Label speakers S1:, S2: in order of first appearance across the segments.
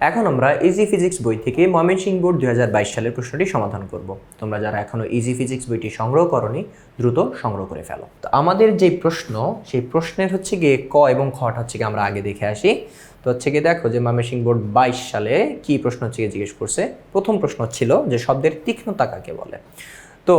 S1: এখন আমরা easy physics বই থেকে ময়মনসিংহ বোর্ড দু হাজার বাইশ সালের প্রশ্নটি সমাধান করব। তোমরা যারা এখনও ইজি ফিজিক্স বইটি সংগ্রহ করনি, দ্রুত সংগ্রহ করে ফেলো। তো আমাদের যে প্রশ্ন, সেই প্রশ্নের হচ্ছে গিয়ে ক এবং খটা হচ্ছে গিয়ে আমরা আগে দেখে আসি। তো হচ্ছে গিয়ে দেখো যে ময়মনসিংহ বোর্ড বাইশ সালে কি প্রশ্ন হচ্ছে গিয়ে জিজ্ঞেস করছে? প্রথম প্রশ্ন ছিল যে শব্দের তীক্ষ্ণতা কাকে বলে? তো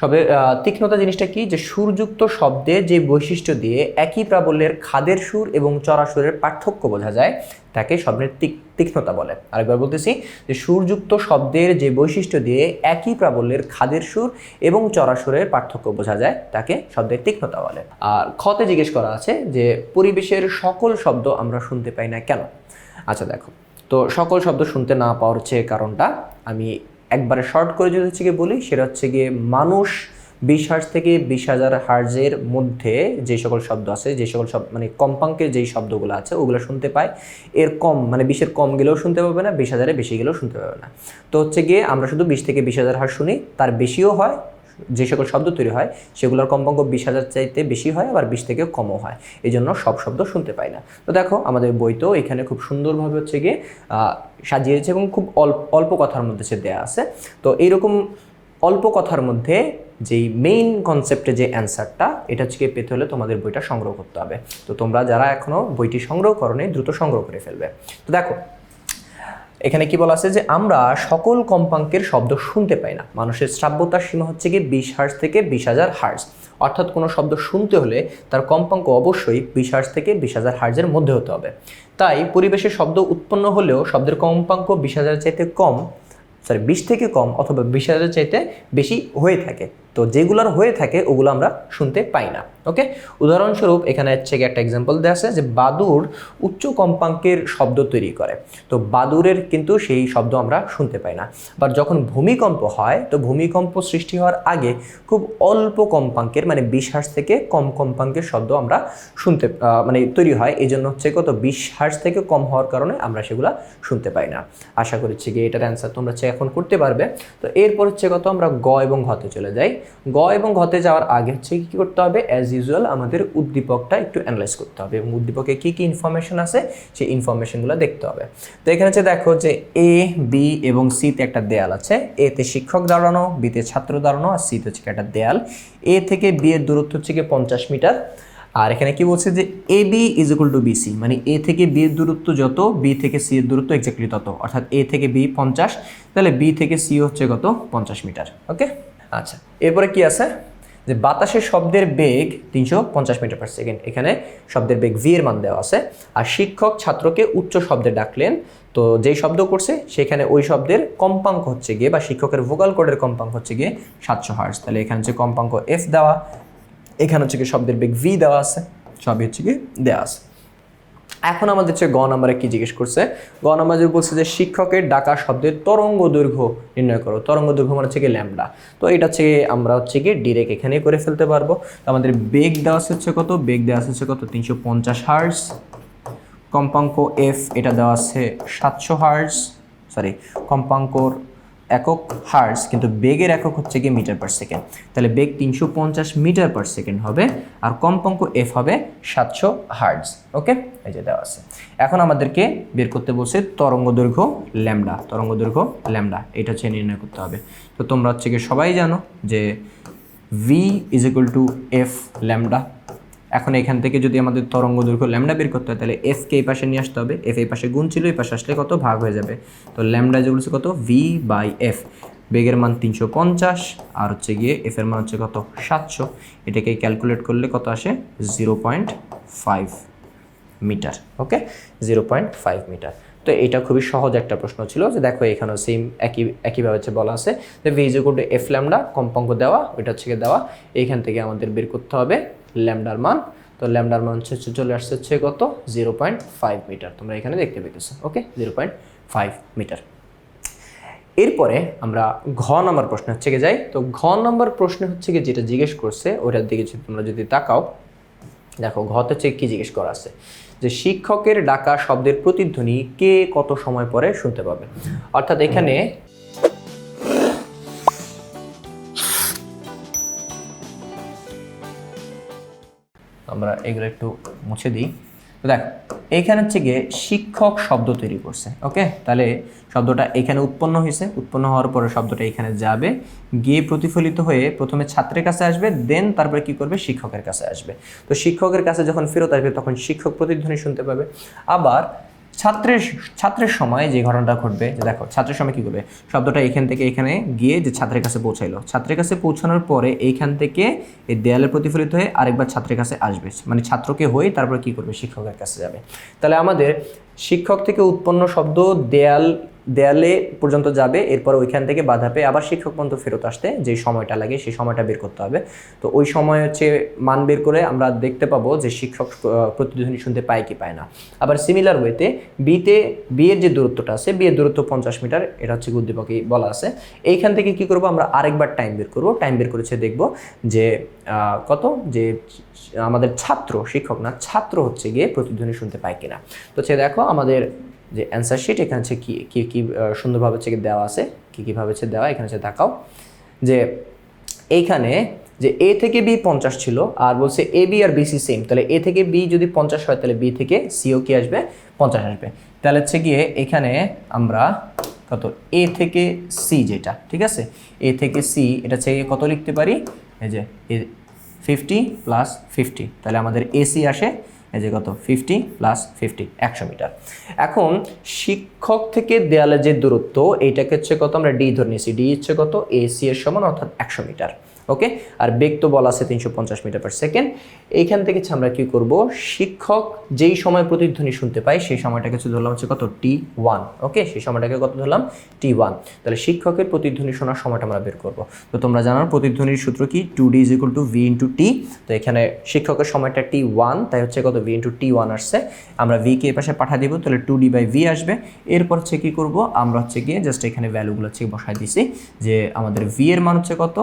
S1: সবে তীক্ষ্ণতা জিনিসটা কি? যে সুরযুক্ত শব্দে যে বৈশিষ্ট্য দিয়ে একই প্রাবল্যের খাদের সুর এবং চড়া সুরের পার্থক্য বোঝা যায়, তাকে শব্দের তিক- তীক্ষ্ণতা বলে। আরেকবার বলতেছি যে সুরযুক্ত শব্দের যে বৈশিষ্ট্য দিয়ে একই প্রাবল্যের খাদের সুর এবং চড়া সুরের পার্থক্য বোঝা যায়, তাকে শব্দের তীক্ষ্ণতা বলে। আর খতে জিজ্ঞেস করা আছে যে পরিবেশের সকল শব্দ আমরা শুনতে পাই না কেন? আচ্ছা দেখো। তো সকল শব্দ শুনতে না পাওয়ার হচ্ছে কারণটা আমি একবারে শর্ট করে যদি হচ্ছে গিয়ে বলি, সেটা হচ্ছে গিয়ে মানুষ বিশ হার্জ থেকে বিশ হাজার হার্জের মধ্যে যে সকল শব্দ আছে, যে সকল শব্দ মানে কম্পাঙ্কের যেই শব্দগুলো আছে, ওগুলো শুনতে পায়। এর কম মানে বিশের কম গেলেও শুনতে পাবে না, বিশ হাজারে বেশি গেলেও শুনতে পাবে না। তো হচ্ছে গিয়ে আমরা শুধু বিশ থেকে বিশ হাজার হার শুনি, তার বেশিও হয় যে সকল শব্দ তৈরি হয়, সেগুলোর কম্পাঙ্ক বিশ হাজার চাইতে বেশি হয়, আবার বিশ থেকে কমও হয়। এই জন্য সব শব্দ শুনতে পাই না। তো দেখো, আমাদের বই তো এখানে খুব সুন্দরভাবে হচ্ছে গিয়ে সাজিয়েছে এবং খুব অল্প অল্প কথার মধ্যে সে দেয়া আছে। তো এইরকম অল্প কথার মধ্যে যেই মেইন কনসেপ্টে যে অ্যান্সারটা এটা হচ্ছে পেতে হলে তোমাদের বইটা সংগ্রহ করতে হবে। তো তোমরা যারা এখনও বইটি সংগ্রহ করনি, দ্রুত সংগ্রহ করে ফেলবে। তো দেখো এখানে কি বলা আছে যে আমরা সকল কম্পাঙ্কের শব্দ শুনতে পাই না। মানুষের শ্রাব্যতার সীমা হচ্ছে গিয়ে বিশ হার্জ থেকে বিশ হাজার হার্জ। অর্থাৎ কোনো শব্দ শুনতে হলে তার কম্পাঙ্ক অবশ্যই বিশ হার্জ থেকে বিশ হাজার হার্জের মধ্যে হতে হবে। তাই পরিবেশে শব্দ উৎপন্ন হলেও শব্দের কম্পাঙ্ক বিশ হাজার চাইতে কম সরি বিশ থেকে কম অথবা বিশ হাজার চাইতে বেশি হয়ে থাকে। তো যেগুলোর হয়ে থাকে, ওগুলো আমরা শুনতে পাই না, ওকে? উদাহরণস্বরূপ, এখানে হচ্ছে একটা এক্সাম্পল দেওয়া আছে যে বাদুর উচ্চ কম্পাঙ্কের শব্দ তৈরি করে। তো বাদুরের কিন্তু সেই শব্দ আমরা শুনতে পাই না। বাট যখন ভূমিকম্প হয়, তো ভূমিকম্প সৃষ্টি হওয়ার আগে খুব অল্প কম্পাঙ্কের মানে বিশ হার্স থেকে কম কম্পাঙ্কের শব্দ আমরা শুনতে মানে তৈরি হয়। এই জন্য হচ্ছে কত? বিশ হার্স থেকে কম হওয়ার কারণে আমরা সেগুলো শুনতে পাই না। আশা করছি গিয়ে এটার অ্যান্সার তোমরা হচ্ছে এখন করতে পারবে। তো এরপর হচ্ছে কত? আমরা গ এবং ঘতে চলে যাই। গ এবং ঘতে যাওয়ার আগে হচ্ছে কি করতে হবে? অ্যাজ ইউজুয়াল আমাদের উদ্দীপকটা একটু অ্যানালাইজ করতে হবে এবং উদ্দীপকে কী কী ইনফরমেশন আছে সেই ইনফরমেশনগুলো দেখতে হবে। তো এখানে হচ্ছে দেখো যে এ বি এবং সিতে একটা দেয়াল আছে। এতে শিক্ষক দাঁড়ানো বিতে ছাত্র দাঁড়ানো আর সিতে হচ্ছে একটা দেয়াল। এ থেকে বি এর দূরত্ব হচ্ছে গিয়ে পঞ্চাশ মিটার। আর এখানে কি বলছে যে A B is equal to BC মানে এ থেকে বি এর দূরত্ব যত বি থেকে সি এর দূরত্ব এক্স্যাক্টলি তত। অর্থাৎ এ থেকে বি পঞ্চাশ, তাহলে বি থেকে সি হচ্ছে কত? পঞ্চাশ মিটার। ওকে আচ্ছা এরপরে কি আছে? যে বাতাসের শব্দের বেগ তিনশো পঞ্চাশ মিটার পার সেকেন্ড এখানে শব্দের বেগ ভি এর মান দেওয়া আছে। আর শিক্ষক ছাত্রকে উচ্চ শব্দে ডাকলেন। তো যেই শব্দ করছে, সেখানে ওই শব্দের কম্পাঙ্ক হচ্ছে গিয়ে বা শিক্ষকের ভোকাল কোডের কম্পাঙ্ক হচ্ছে গিয়ে সাতশো হার্স তাহলে এখানে হচ্ছে কম্পাঙ্ক এফ দেওয়া। এখানে হচ্ছে কি শব্দের বেগ ভি দেওয়া আছে। সবই হচ্ছে কি দেওয়া আছে। এখন আমাদের হচ্ছে গ নাম্বারে কি জিজ্ঞেস করছে? গ নাম্বারে বলছে যে শিক্ষকের ডাকা শব্দের তরঙ্গ দৈর্ঘ্য নির্ণয় করো। তরঙ্গ দৈর্ঘ্য মানে হচ্ছে কি ল্যামডা। তো এটা হচ্ছে আমরা হচ্ছে কি ডিরেক্ট এখানেই করে ফেলতে পারব। তো আমাদের বেগ দেওয়া হচ্ছে কত? বেগ দেওয়া হচ্ছে কত? তিনশো পঞ্চাশ হার্স কম্পাঙ্ক এফ এটা দেওয়া আছে সাতশো হার্স সরি কম্পাঙ্কর একক হার্স কিন্তু বেগের একক হচ্ছে কি মিটার পার সেকেন্ড। তাহলে বেগ তিনশো পঞ্চাশ মিটার পার সেকেন্ড হবে, আর কম্পাঙ্ক এফ হবে সাতশো হার্স ওকে? এই যে দেওয়া আছে। এখন আমাদেরকে বের করতে বলছে তরঙ্গ দৈর্ঘ্য ল্যামডা, তরঙ্গ দৈর্ঘ্য ল্যামডা, এটা হচ্ছে নির্ণয় করতে হবে। তো তোমরা হচ্ছে কি সবাই জানো যে V is equal to F lambda এখন এখান থেকে যদি আমাদের তরঙ্গ দৈর্ঘ্য ল্যামডা বের করতে হয়, তাহলে এফ কে এই পাশে নিয়ে আসতে হবে এফ এই পাশে গুণ ছিল, এই পাশে আসলে কত? ভাগ হয়ে যাবে। তো ল্যামডা যেগুলো কত? ভি বাই এফ বেগের মান তিনশো পঞ্চাশ, আর হচ্ছে গিয়ে এফ এর মান হচ্ছে কত? সাতশো। এটাকে ক্যালকুলেট করলে কত আসে? Zero point five metre okay zero point five metre. তো এটা খুবই সহজ একটা প্রশ্ন ছিল যে দেখো এখানেও সেম একই, একইভাবে হচ্ছে বলা আছে। যে V is two F lambda, কম্পাঙ্ক দেওয়া, ওইটা হচ্ছে দেওয়া। এইখান থেকে আমাদের বের করতে হবে ল্যামডার মান। তো ল্যামডার মান হচ্ছে চলে আসছে হচ্ছে কত? জিরো পয়েন্ট ফাইভ মিটার তোমরা এখানে দেখতে পেতেছো okay zero point five metre এরপরে আমরা ঘ নম্বর প্রশ্ন হচ্ছে গিয়ে যাই। তো ঘ নম্বর প্রশ্ন হচ্ছে গিয়ে যেটা জিজ্ঞেস করছে ওটার দিকে যদি তোমরা যদি তাকাও, দেখো ঘতে হচ্ছে কি জিজ্ঞেস করা আছে? যে শিক্ষকের ডাকা শব্দের প্রতিধ্বনি কে কত সময় পরে শুনতে পাবে? অর্থাৎ এখানে আমরা এগুলো একটু মুছে দিই। তো দেখো এইখানে হচ্ছে গিয়ে শিক্ষক শব্দ তৈরি করছে, ওকে? তাহলে শব্দটা এখানে উৎপন্ন হয়েছে। উৎপন্ন হওয়ার পরে শব্দটা এখানে যাবে, গিয়ে প্রতিফলিত হয়ে প্রথমে ছাত্রের কাছে আসবে দেন তারপরে কি করবে? শিক্ষকের কাছে আসবে। তো শিক্ষকের কাছে যখন ফেরত আসবে, তখন শিক্ষক প্রতিধ্বনি শুনতে পাবে। আবার ছাত্রের ছাত্রের সময় যে ঘটনাটা ঘটবে, যে দেখো, ছাত্রের সময় কী করবে? শব্দটা এখান থেকে এখানে গিয়ে যে ছাত্রের কাছে পৌঁছাইলো। ছাত্রের কাছে পৌঁছানোর পরে এইখান থেকে এই দেয়ালে প্রতিফলিত হয়ে আরেকবার ছাত্রের কাছে আসবে। মানে ছাত্রকে হয়ে তারপরে কী করবে? শিক্ষকের কাছে যাবে। তাহলে আমাদের শিক্ষক থেকে উৎপন্ন শব্দ দেয়াল দেয়ালে পর্যন্ত যাবে, এরপর ওইখান থেকে বাধা পেয়ে আবার শিক্ষক পর্যন্ত ফেরত আসতে যে সময়টা লাগে সেই সময়টা বের করতে হবে। তো ওই সময় হচ্ছে মান বের করে আমরা দেখতে পাবো যে শিক্ষক প্রতিধ্বনি শুনতে পায় কি পায় না। আবার সিমিলার ওয়েতে বিতে বিয়ের যে দূরত্বটা আছে বিয়ের দূরত্ব পঞ্চাশ মিটার, এটা হচ্ছে উদ্দীপকে বলা আছে। এইখান থেকে কি করব আমরা আরেকবার টাইম বের করব। টাইম বের করেছে দেখব যে কত? যে আমাদের ছাত্র, শিক্ষক না, ছাত্র হচ্ছে গিয়ে প্রতিধ্বনি শুনতে পায় কিনা। তো সে দেখো আমাদের যে অ্যান্সার শিট এখানে হচ্ছে কি কি কি সুন্দরভাবে হচ্ছে দেওয়া আছে, কী, কীভাবে হচ্ছে দেওয়া, এখানে হচ্ছে দেখাও, যে এইখানে যে এ থেকে বি পঞ্চাশ ছিল, আর বলছে এ বি আর বিসি সেম তাহলে এ থেকে বি যদি পঞ্চাশ হয়, তাহলে বি থেকে সিও কি আসবে? পঞ্চাশ আসবে। তাহলে হচ্ছে গিয়ে এখানে আমরা কত এ থেকে সি যেটা, ঠিক আছে? এ থেকে সি এটা হচ্ছে কত লিখতে পারি? এই যে ফিফটি প্লাস ফিফটি তাহলে আমাদের এসি আসে এই যে কত? ফিফটি প্লাস ফিফটি একশো মিটার। এখন শিক্ষক থেকে দেয়ালে যে দূরত্ব, এইটাকে হচ্ছে কত? আমরা ডি ধরে নিয়েছি। ডি হচ্ছে কত? এসি এর সমান অর্থাৎ একশো মিটার। ওকে আর বেগ তো বলা আছে তিনশো পঞ্চাশ মিটার পার সেকেন্ড এইখান থেকে আমরা কি করব? শিক্ষক যেই সময় প্রতিধ্বনি শুনতে পাই সেই সময়টাকে ধরলাম হচ্ছে কত? টি ওয়ান ওকে সেই সময়টাকে কত ধরলাম? টি ওয়ান তাহলে শিক্ষকের প্রতিধ্বনি শোনার সময়টা আমরা বের করব। তো তোমরা জানো প্রতিধ্বনির সূত্র কি? Two D is equal to V into T তো এখানে শিক্ষকের সময়টা টি ওয়ান তাই হচ্ছে কত? ভি ইন্টু টি ওয়ান আসছে। আমরা ভি কে এ পাশে পাঠিয়ে দিব, তাহলে টু ডি বাই ভি আসবে। এরপর হচ্ছে কি করব? আমরা হচ্ছে গিয়ে জাস্ট এখানে ভ্যালুগুলো হচ্ছে বসাই দিছি যে আমাদের ভি এর মান হচ্ছে কত?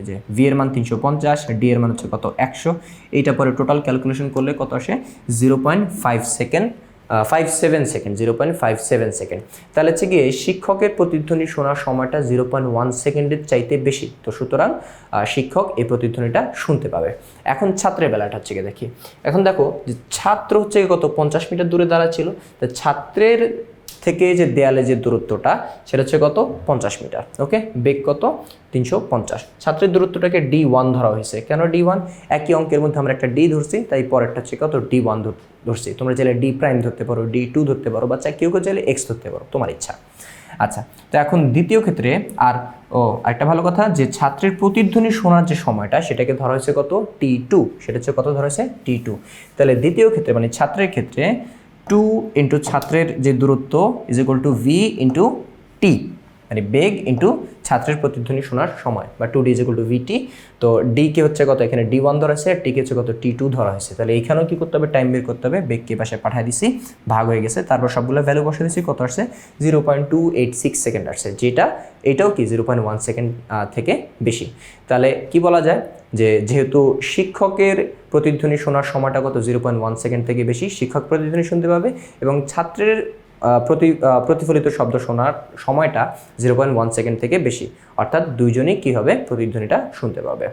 S1: এই যে ভি এর মান তিনশো পঞ্চাশ ডি এর মান হচ্ছে কত? একশো। এইটা পরে টোটাল ক্যালকুলেশন করলে কত আসে? Zero point five second five seven second zero point five seven second তাহলে হচ্ছে গিয়ে শিক্ষকের প্রতিধ্বনি শোনার সময়টা জিরো পয়েন্ট ওয়ান সেকেন্ডের চাইতে বেশি। তো সুতরাং শিক্ষক এই প্রতিধ্বনিটা শুনতে পাবে। এখন ছাত্রের বেলাটা হচ্ছে গিয়ে দেখি। এখন দেখো যে ছাত্র হচ্ছে কত? পঞ্চাশ মিটার দূরে দাঁড়া ছিল তো ছাত্রের থেকে যে দেয়ালে যে দূরত্বটা, সেটা হচ্ছে কত? পঞ্চাশ মিটার। ওকে? বেগ কত? তিনশো পঞ্চাশ। ছাত্রের দূরত্বটাকে ডি ওয়ান ধরা হয়েছে। কেন ডি ওয়ান? একই অঙ্কের মধ্যে আমরা একটা ডি ধরছি, তাই পরেরটা হচ্ছে কত? ডি ওয়ান ধরছি। তোমরা চাইলে ডি প্রাইম ধরতে পারো, ডি টু ধরতে পারো, বা চাই কেউ কেউ চাইলে এক্স ধরতে পারো, তোমার ইচ্ছা। আচ্ছা তো এখন দ্বিতীয় ক্ষেত্রে আর, ও একটা ভালো কথা যে ছাত্রের প্রতিধ্বনি শোনার যে সময়টা, সেটাকে ধরা হয়েছে কত? T two. সেটা হচ্ছে কত ধরা হয়েছে? T two. তাহলে দ্বিতীয় ক্ষেত্রে মানে ছাত্রের ক্ষেত্রে টু ইন্টু ছাত্রের যে দূরত্ব is equal to V into T মানে বেগ ইন্টু ছাত্রের প্রতিধ্বনি শোনার সময়, বা two D is equal to VT তো ডি কে হচ্ছে কত? এখানে ডি ওয়ান ধরা হয়েছে টি কে হচ্ছে কত? টি টু ধরা হয়েছে। তাহলে এখানেও কি করতে হবে? টাইম বের করতে হবে। বেগকে পাশে পাঠিয়ে দিছি, ভাগ হয়ে গেছে। তারপর সবগুলো ভ্যালু বসে দিছি, কত আসছে? Zero point two eight six second আসছে। যেটা, এটাও কি? জিরো পয়েন্ট ওয়ান সেকেন্ড থেকে বেশি। তাহলে কি বলা যায়? যে যেহেতু শিক্ষকের প্রতিধ্বনি শোনার সময়টা কত? জিরো পয়েন্ট ওয়ান সেকেন্ড থেকে বেশি শিক্ষক প্রতিধ্বনি শুনতে পাবে এবং ছাত্রের প্রতি প্রতিফলিত শব্দ শোনার সময়টা জিরো পয়েন্ট ওয়ান সেকেন্ড থেকে বেশি। অর্থাৎ দুইজনেই কী হবে প্রতিধ্বনিটা শুনতে পাবে?